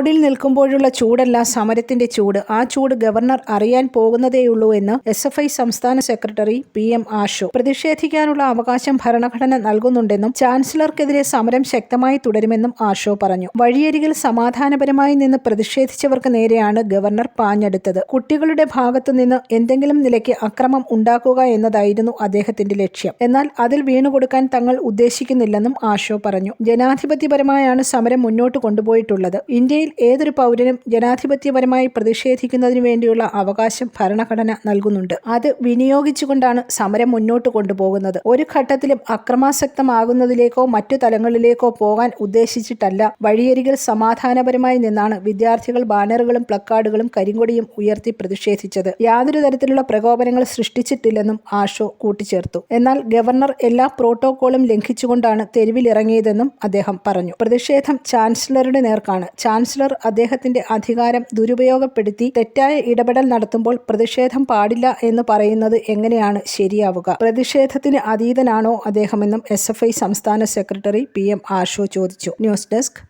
റോഡിൽ നിൽക്കുമ്പോഴുള്ള ചൂടല്ല സമരത്തിന്റെ ചൂട്. ആ ചൂട് ഗവർണർ അറിയാൻ പോകുന്നതേയുള്ളൂ എന്ന് എസ് എഫ് ഐ സംസ്ഥാന സെക്രട്ടറി പി എം ആഷു പ്രതിഷേധിക്കാനുള്ള അവകാശം ഭരണഘടന നൽകുന്നുണ്ടെന്നും ചാൻസലർക്കെതിരെ സമരം ശക്തമായി തുടരുമെന്നും ആഷോ പറഞ്ഞു. വഴിയരികിൽ സമാധാനപരമായി നിന്ന് പ്രതിഷേധിച്ചവർക്ക് നേരെയാണ് ഗവർണർ പാഞ്ഞെടുത്തത്. കുട്ടികളുടെ ഭാഗത്തുനിന്ന് എന്തെങ്കിലും നിലയ്ക്ക് അക്രമം ഉണ്ടാക്കുക എന്നതായിരുന്നു അദ്ദേഹത്തിന്റെ ലക്ഷ്യം. എന്നാൽ അതിൽ വീണുകൊടുക്കാൻ തങ്ങൾ ഉദ്ദേശിക്കുന്നില്ലെന്നും ആഷോ പറഞ്ഞു. ജനാധിപത്യപരമായാണ് സമരം മുന്നോട്ട് കൊണ്ടുപോയിട്ടുള്ളത്. ഇന്ത്യയിൽ ഏതൊരു പൗരനും ജനാധിപത്യപരമായി പ്രതിഷേധിക്കുന്നതിനു വേണ്ടിയുള്ള അവകാശം ഭരണഘടന നൽകുന്നുണ്ട്. അത് വിനിയോഗിച്ചുകൊണ്ടാണ് സമരം മുന്നോട്ട് കൊണ്ടുപോകുന്നത്. ഒരു ഘട്ടത്തിലും അക്രമാസക്തമാകുന്നതിലേക്കോ മറ്റു തലങ്ങളിലേക്കോ പോകാൻ ഉദ്ദേശിച്ചിട്ടല്ല. വഴിയരികിൽ സമാധാനപരമായി നിന്നാണ് വിദ്യാർത്ഥികൾ ബാനറുകളും പ്ലക്കാർഡുകളും കരിങ്കൊടിയും ഉയർത്തി പ്രതിഷേധിച്ചത്. യാതൊരു തരത്തിലുള്ള പ്രകോപനങ്ങൾ സൃഷ്ടിച്ചിട്ടില്ലെന്നും ആഷോ കൂട്ടിച്ചേർത്തു. എന്നാൽ ഗവർണർ എല്ലാ പ്രോട്ടോകോളും ലംഘിച്ചുകൊണ്ടാണ് തെരുവിലിറങ്ങിയതെന്നും അദ്ദേഹം പറഞ്ഞു. പ്രതിഷേധം ചാൻസലറുടെ നേർക്കാണ്. ചാൻസലർ അദ്ദേഹത്തിന്റെ അധികാരം ദുരുപയോഗപ്പെടുത്തി തെറ്റായ ഇടപെടൽ നടത്തുമ്പോൾ പ്രതിഷേധം പാടില്ല എന്ന് പറയുന്നത് എങ്ങനെയാണ് ശരിയാവുക? പ്രതിഷേധത്തിന് അതീതനാണോ അദ്ദേഹമെന്നും എസ് എഫ് ഐ സംസ്ഥാന സെക്രട്ടറി പി എം ചോദിച്ചു. News desk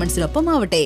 ഡയമണ്ട്സിനൊപ്പം ആവട്ടെ